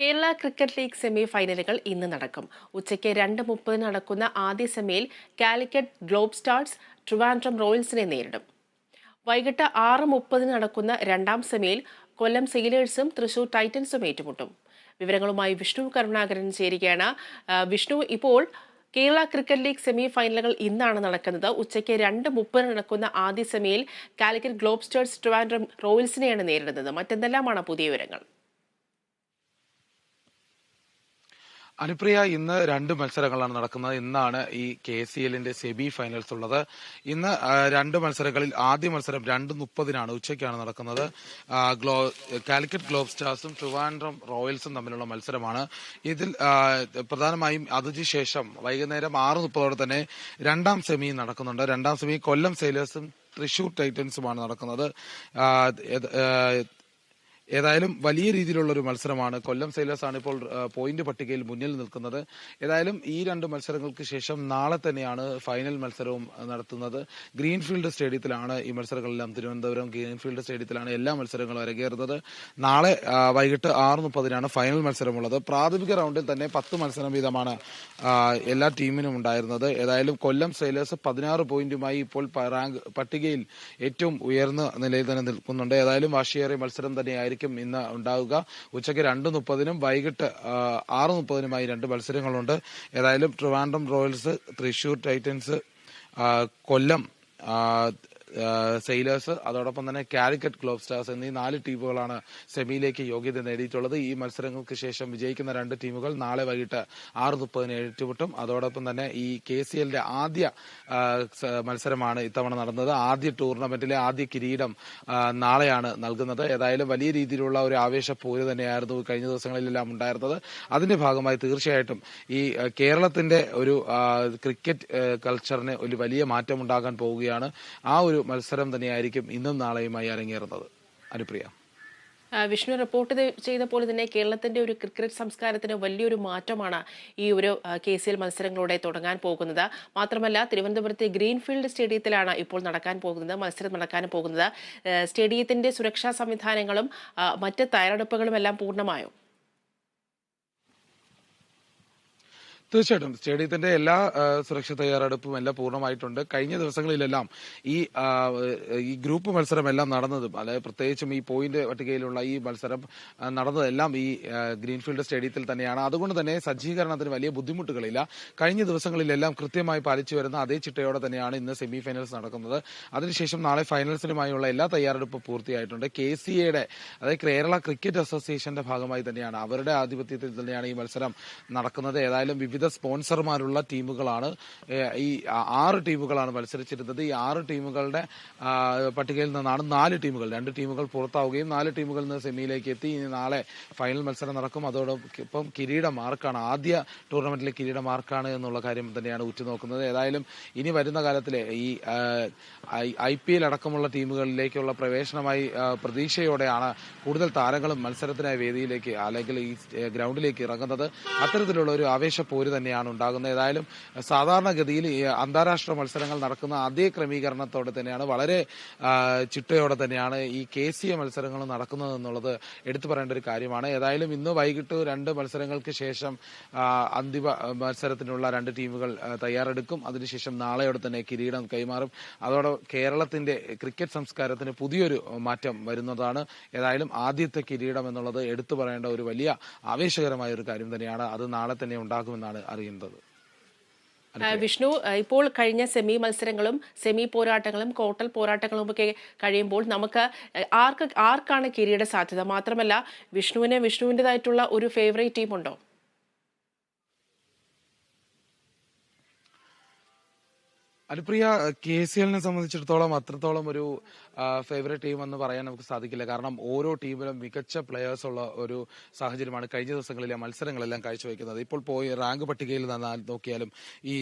Kerala cricket league semi ഫൈനലുകൾ ഇന്ന് നടക്കും. ഉച്ചയ്ക്ക് രണ്ട് മുപ്പതിന് നടക്കുന്ന ആദ്യ സെമിയിൽ കാലിക്കറ്റ് ഗ്ലോബ് സ്റ്റാർസ് ട്രിവാൻഡ്രം റോയൽസിനെ നേരിടും. വൈകിട്ട് ആറ് മുപ്പതിന് നടക്കുന്ന രണ്ടാം സെമിയിൽ കൊല്ലം സെയിലേഴ്സും തൃശൂർ ടൈറ്റൻസും ഏറ്റുമുട്ടും. വിവരങ്ങളുമായി വിഷ്ണു കരുണാകരൻ ചേരുകയാണ്. വിഷ്ണു ഇപ്പോൾ കേരള ക്രിക്കറ്റ് ലീഗ് സെമി ഫൈനലുകൾ ഇന്നാണ് നടക്കുന്നത്. ഉച്ചയ്ക്ക് രണ്ട് മുപ്പതിന് നടക്കുന്ന ആദ്യ സെമിയിൽ കാലിക്കറ്റ് ഗ്ലോബ് സ്റ്റാർസ് ട്രിവാൻഡ്രം റോയൽസിനെയാണ് നേരിടുന്നത്. മറ്റെന്തെല്ലാമാണ് പുതിയ വിവരങ്ങൾ? അനുപ്രിയ ഇന്ന് രണ്ട് മത്സരങ്ങളാണ് നടക്കുന്നത്. ഇന്നാണ് ഈ കെ സി എല്ലിന്റെ സെമി ഫൈനൽസ് ഉള്ളത് ഇന്ന് രണ്ട് മത്സരങ്ങളിൽ ആദ്യ മത്സരം രണ്ട് മുപ്പതിനാണ് ഉച്ചയ്ക്കാണ് നടക്കുന്നത്. ഗ്ലോ കാലിക്കറ്റ് ഗ്ലോബ് സ്റ്റാർസും ട്രിവാൻഡ്രം റോയൽസും തമ്മിലുള്ള മത്സരമാണ്. ഇതിൽ പ്രധാനമായും അതിഥി ശേഷം വൈകുന്നേരം ആറ് മുപ്പതോടെ തന്നെ രണ്ടാം സെമി നടക്കുന്നുണ്ട്. രണ്ടാം സെമി കൊല്ലം സെയിലേഴ്സും തൃശൂർ ടൈറ്റൻസുമാണ് നടക്കുന്നത്. ഏതായാലും വലിയ രീതിയിലുള്ള ഒരു മത്സരമാണ്. കൊല്ലം സെയിലേഴ്സ് ആണ് ഇപ്പോൾ പോയിന്റ് പട്ടികയിൽ മുന്നിൽ നിൽക്കുന്നത്. ഏതായാലും ഈ രണ്ട് മത്സരങ്ങൾക്ക് ശേഷം നാളെ തന്നെയാണ് ഫൈനൽ മത്സരവും നടത്തുന്നത്. ഗ്രീൻഫീൽഡ് സ്റ്റേഡിയത്തിലാണ് ഈ മത്സരങ്ങളെല്ലാം. തിരുവനന്തപുരം ഗ്രീൻഫീൽഡ് സ്റ്റേഡിയത്തിലാണ് എല്ലാ മത്സരങ്ങളും അരങ്ങേറുന്നത്. നാളെ വൈകിട്ട് ആറ് മുപ്പതിനാണ് ഫൈനൽ മത്സരമുള്ളത്. പ്രാഥമിക റൗണ്ടിൽ തന്നെ പത്ത് മത്സരം വീതമാണ് എല്ലാ ടീമിനും ഉണ്ടായിരുന്നത്. ഏതായാലും കൊല്ലം സെയിലേഴ്സ് പതിനാറ് പോയിന്റുമായി ഇപ്പോൾ റാങ്ക് പട്ടികയിൽ ഏറ്റവും ഉയർന്ന നിലയിൽ തന്നെ നിൽക്കുന്നുണ്ട്. ഏതായാലും വാശിയേറിയ മത്സരം തന്നെയായിരിക്കും. ഇന്ന് ഉണ്ടാവുക. ഉച്ചയ്ക്ക് രണ്ട് മുപ്പതിനും വൈകിട്ട് ആറ് മുപ്പതിനുമായി രണ്ട് മത്സരങ്ങളുണ്ട്. ഏതായാലും Trivandrum royals Thrissur titans Kollam sailors അതോടൊപ്പം തന്നെ കാലിക്കറ്റ് ഗ്ലോബ് സ്റ്റാർസ് എന്നീ നാല് ടീമുകളാണ് സെമിയിലേക്ക് യോഗ്യത നേടിയിട്ടുള്ളത്. ഈ മത്സരങ്ങൾക്ക് ശേഷം വിജയിക്കുന്ന രണ്ട് ടീമുകൾ നാളെ വൈകിട്ട് ആറ് മുപ്പതിന് ഏറ്റുമുട്ടും അതോടൊപ്പം തന്നെ ഈ കെ സി എല്ലിന്റെ ആദ്യ മത്സരമാണ് ഇത്തവണ നടന്നത്. ആദ്യ ടൂർണമെന്റിലെ ആദ്യ കിരീടം നാളെയാണ് നൽകുന്നത്. ഏതായാലും വലിയ രീതിയിലുള്ള ഒരു ആവേശ പോര് തന്നെയായിരുന്നു കഴിഞ്ഞ ദിവസങ്ങളിലെല്ലാം ഉണ്ടായിരുന്നത്. അതിന്റെ ഭാഗമായി തീർച്ചയായിട്ടും ഈ കേരളത്തിന്റെ ഒരു ക്രിക്കറ്റ് കൾച്ചറിന് ഒരു വലിയ മാറ്റം ഉണ്ടാകാൻ പോവുകയാണ്. ആ ഒരു മത്സരം തന്നെയായിരിക്കും ഇന്നും നാളെയുമായി അരങ്ങേറുന്നത്. അനുപ്രിയ. വിഷ്ണു റിപ്പോർട്ട് ചെയ്ത- പോലെ തന്നെ കേരളത്തിന്റെ ഒരു ക്രിക്കറ്റ് സംസ്കാരത്തിന് വലിയൊരു മാറ്റമാണ് ഈ ഒരു കെ സി എൽ മത്സരങ്ങളോടെ തുടങ്ങാൻ പോകുന്നത്. മാത്രമല്ല തിരുവനന്തപുരത്തെ ഗ്രീൻഫീൽഡ് സ്റ്റേഡിയത്തിലാണ് ഇപ്പോൾ നടക്കാൻ പോകുന്നത് മത്സരം നടക്കാൻ പോകുന്നത്. സ്റ്റേഡിയത്തിന്റെ സുരക്ഷാ സംവിധാനങ്ങളും മറ്റ് തയ്യാറെടുപ്പുകളും എല്ലാം പൂർണമായോ? തീർച്ചയായിട്ടും. സ്റ്റേഡിയത്തിന്റെ എല്ലാ സുരക്ഷാ തയ്യാറെടുപ്പും എല്ലാം പൂർണമായിട്ടുണ്ട്. കഴിഞ്ഞ ദിവസങ്ങളിലെല്ലാം ഈ ഈ ഗ്രൂപ്പ് മത്സരം എല്ലാം നടന്നതും അതായത് പ്രത്യേകിച്ചും ഈ പോയിന്റ് പട്ടികയിലുള്ള ഈ മത്സരം നടന്നതെല്ലാം ഈ ഗ്രീൻഫീൽഡ് സ്റ്റേഡിയത്തിൽ തന്നെയാണ്. അതുകൊണ്ട് തന്നെ സജ്ജീകരണത്തിന് വലിയ ബുദ്ധിമുട്ടുകളില്ല. കഴിഞ്ഞ ദിവസങ്ങളിലെല്ലാം കൃത്യമായി പാലിച്ചു വരുന്ന അതേ ചിട്ടയോടെ തന്നെയാണ് ഇന്ന് സെമി ഫൈനൽസ് നടക്കുന്നത്. അതിനുശേഷം നാളെ ഫൈനൽസിനുമായുള്ള എല്ലാ തയ്യാറെടുപ്പും പൂർത്തിയായിട്ടുണ്ട്. കെ സി എയുടെ അതായത് കേരള ക്രിക്കറ്റ് അസോസിയേഷന്റെ ഭാഗമായി തന്നെയാണ് അവരുടെ ആധിപത്യത്തിൽ തന്നെയാണ് ഈ മത്സരം നടക്കുന്നത്. ഏതായാലും വിവിധ സ്പോൺസർമാരുള്ള ടീമുകളാണ് ഈ ആറ് ടീമുകളാണ് മത്സരിച്ചിരുന്നത്. ഈ ആറ് ടീമുകളുടെ പട്ടികയിൽ നിന്നാണ് നാല് ടീമുകൾ രണ്ട് ടീമുകൾ പുറത്താവുകയും നാല് ടീമുകളിൽ നിന്ന് സെമിയിലേക്ക് എത്തി. ഇനി നാളെ ഫൈനൽ മത്സരം നടക്കും. അതോടൊപ്പം കിരീട മാർക്കാണ് ആദ്യ ടൂർണമെന്റിലെ കിരീട മാർക്കാണ് എന്നുള്ള കാര്യം തന്നെയാണ് ഉറ്റുനോക്കുന്നത്. ഏതായാലും ഇനി വരുന്ന കാലത്തിലെ ഈ ഐ പി എൽ അടക്കമുള്ള ടീമുകളിലേക്കുള്ള പ്രവേശനമായി പ്രതീക്ഷയോടെയാണ് കൂടുതൽ താരങ്ങളും മത്സരത്തിനായി വേദിയിലേക്ക് അല്ലെങ്കിൽ ഈ ഗ്രൗണ്ടിലേക്ക് ഇറങ്ങുന്നത്. അത്തരത്തിലുള്ള ഒരു ആവേശ തന്നെയാണ് ഉണ്ടാകുന്നത്. ഏതായാലും സാധാരണഗതിയിൽ ഈ അന്താരാഷ്ട്ര മത്സരങ്ങൾ നടക്കുന്ന അതേ ക്രമീകരണത്തോടെ തന്നെയാണ് വളരെ ചിട്ടയോടെ തന്നെയാണ് ഈ എ മത്സരങ്ങൾ നടക്കുന്നത് എന്നുള്ളത് എടുത്തു പറയേണ്ട ഒരു കാര്യമാണ്. ഏതായാലും ഇന്ന് വൈകിട്ട് രണ്ട് മത്സരങ്ങൾക്ക് ശേഷം അന്തിമ മത്സരത്തിനുള്ള രണ്ട് ടീമുകൾ തയ്യാറെടുക്കും. അതിനുശേഷം നാളെയോടെ തന്നെ കിരീടം കൈമാറും. അതോടെ കേരളത്തിന്റെ ക്രിക്കറ്റ് സംസ്കാരത്തിന് പുതിയൊരു മാറ്റം വരുന്നതാണ്. ഏതായാലും ആദ്യത്തെ കിരീടം എന്നുള്ളത് എടുത്തു പറയേണ്ട ഒരു വലിയ ആവേശകരമായ ഒരു കാര്യം തന്നെയാണ്. അത് നാളെ തന്നെ ഉണ്ടാകുമെന്നാണ് അറിയുന്നത്. ആ, വിഷ്ണു ഇപ്പോൾ കഴിഞ്ഞ സെമി മത്സരങ്ങളും സെമി പോരാട്ടങ്ങളും ക്വാർട്ടർ പോരാട്ടങ്ങളും ഒക്കെ കഴിയുമ്പോൾ നമുക്ക് ആർക്ക് ആർക്കാണ് കിരീട സാധ്യത? മാത്രമല്ല വിഷ്ണുവിന് വിഷ്ണുവിന്റെതായിട്ടുള്ള ഒരു favourite team Anupriya K C എല്ലിനെ സംബന്ധിച്ചിടത്തോളം അത്രത്തോളം ഒരു ഫേവറേറ്റ് ടീം എന്ന് പറയാൻ നമുക്ക് സാധിക്കില്ല. കാരണം ഓരോ ടീമിലും മികച്ച പ്ലെയേഴ്സ് ഉള്ള ഒരു സാഹചര്യമാണ് കഴിഞ്ഞ ദിവസങ്ങളിലെ മത്സരങ്ങളെല്ലാം കാഴ്ചവെക്കുന്നത്. ഇപ്പോൾ പോയി റാങ്ക് പട്ടികയിൽ നിന്നാൽ നോക്കിയാലും ഈ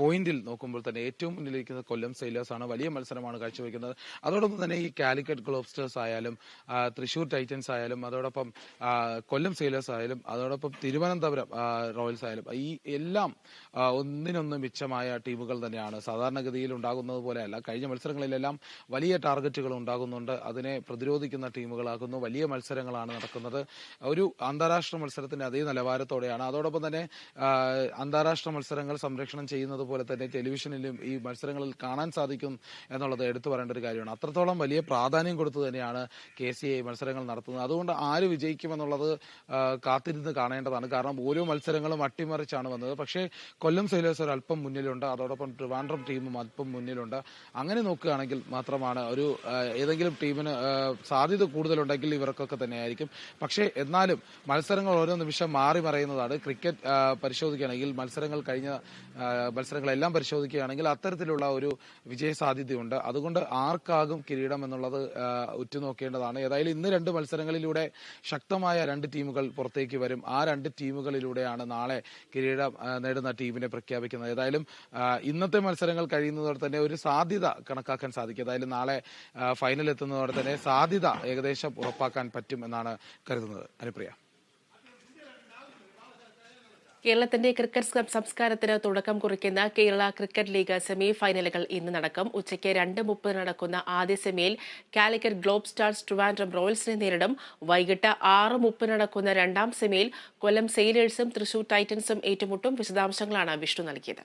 പോയിന്റിൽ നോക്കുമ്പോൾ തന്നെ ഏറ്റവും മുന്നിലിരിക്കുന്നത് കൊല്ലം സെയിലേഴ്സ് ആണ്. വലിയ മത്സരമാണ് കാഴ്ചവെക്കുന്നത്. അതോടൊപ്പം തന്നെ ഈ കാലിക്കറ്റ് ഗ്ലോബ്സ്റ്റേഴ്സ് ആയാലും തൃശൂർ ടൈറ്റൻസ് ആയാലും അതോടൊപ്പം കൊല്ലം സെയിലേഴ്സ് ആയാലും അതോടൊപ്പം തിരുവനന്തപുരം റോയൽസ് ആയാലും ഈ എല്ലാം ഒന്നിനൊന്ന് മിച്ചമായ ടീമുകൾ തന്നെയാണ്. സാധാരണഗതിയിൽ ഉണ്ടാകുന്നത് പോലെയല്ല. കഴിഞ്ഞ മത്സരങ്ങളിലെല്ലാം വലിയ ടാർഗറ്റുകൾ ഉണ്ടാകുന്നുണ്ട്. അതിനെ പ്രതിരോധിക്കുന്ന ടീമുകളാകുന്നു. വലിയ മത്സരങ്ങളാണ് നടക്കുന്നത്. ഒരു അന്താരാഷ്ട്ര മത്സരത്തിന്റെ അതേ നിലവാരത്തോടെയാണ്. അതോടൊപ്പം തന്നെ അന്താരാഷ്ട്ര മത്സരങ്ങൾ സംരക്ഷണം ചെയ്യുന്നത് പോലെ തന്നെ ടെലിവിഷനിലും ഈ മത്സരങ്ങളിൽ കാണാൻ സാധിക്കും എന്നുള്ളത് എടുത്തു പറയേണ്ട ഒരു കാര്യമാണ്. അത്രത്തോളം വലിയ പ്രാധാന്യം കൊടുത്തു തന്നെയാണ് കെ സി ഐ മത്സരങ്ങൾ നടത്തുന്നത്. അതുകൊണ്ട് ആര് വിജയിക്കുമെന്നുള്ളത് കാത്തിരുന്ന് കാണേണ്ടതാണ്. കാരണം ഓരോ മത്സരങ്ങളും അട്ടിമറിച്ചാണ് വന്നത്. പക്ഷേ കൊല്ലം സെയിലേഴ്സ് ഒരു അല്പം മുന്നിലുണ്ട്. അതോടൊപ്പം ട്രിവാൻഡ്രം ടീമും അല്പം മുന്നിലുണ്ട്. അങ്ങനെ നോക്കുകയാണെങ്കിൽ മാത്രമാണ് ഒരു ഏതെങ്കിലും ടീമിന് സാധ്യത കൂടുതലുണ്ടെങ്കിൽ ഇവർക്കൊക്കെ തന്നെയായിരിക്കും. പക്ഷേ എന്നാലും മത്സരങ്ങൾ ഓരോ നിമിഷം മാറി മറയുന്നതാണ്. ക്രിക്കറ്റ് പരിശോധിക്കുകയാണെങ്കിൽ മത്സരങ്ങൾ കഴിഞ്ഞ മത്സരങ്ങളെല്ലാം പരിശോധിക്കുകയാണെങ്കിൽ അത്തരത്തിലുള്ള ഒരു വിജയ സാധ്യതയുണ്ട് അതുകൊണ്ട് ആർക്കാകും കിരീടം എന്നുള്ളത് ഉറ്റുനോക്കേണ്ടതാണ്. ഏതായാലും ഇന്ന് രണ്ട് മത്സരങ്ങളിലൂടെ ശക്തമായ രണ്ട് ടീമുകൾ പുറത്തേക്ക് വരും. ആ രണ്ട് ടീമുകളിലൂടെയാണ് നാളെ കിരീടം നേടുന്ന ടീമിനെ പ്രഖ്യാപിക്കുന്നത്. ഏതായാലും ഇന്നത്തെ മത്സരങ്ങൾ കഴിയുന്നതോടെ തന്നെ ഒരു സാധ്യത കണക്കാക്കാൻ സാധിക്കും. അതായത് നാളെ ഫൈനൽ എത്തുന്നതോടെ തന്നെ സാധ്യത ഏകദേശം ഉറപ്പാക്കാൻ പറ്റും എന്നാണ് കരുതുന്നത്. അനുപ്രിയ. കേരളത്തിന്റെ ക്രിക്കറ്റ് സംസ്കാരത്തിന് തുടക്കം കുറിക്കുന്ന കേരള ക്രിക്കറ്റ് ലീഗ് സെമി ഫൈനലുകൾ ഇന്ന് നടക്കും. ഉച്ചയ്ക്ക് രണ്ട് മുപ്പത് നടക്കുന്ന ആദ്യ സെമിയിൽ കാലിക്കറ്റ് ഗ്ലോബ് സ്റ്റാർസ് ട്രിവാൻഡ്രം റോയൽസിനെ നേരിടും. വൈകിട്ട് ആറ് മുപ്പത് നടക്കുന്ന രണ്ടാം സെമിയിൽ കൊല്ലം സെയിലേഴ്സും തൃശൂർ ടൈറ്റൻസും ഏറ്റുമുട്ടും. വിശദാംശങ്ങളാണ് വിഷ്ണു നൽകിയത്.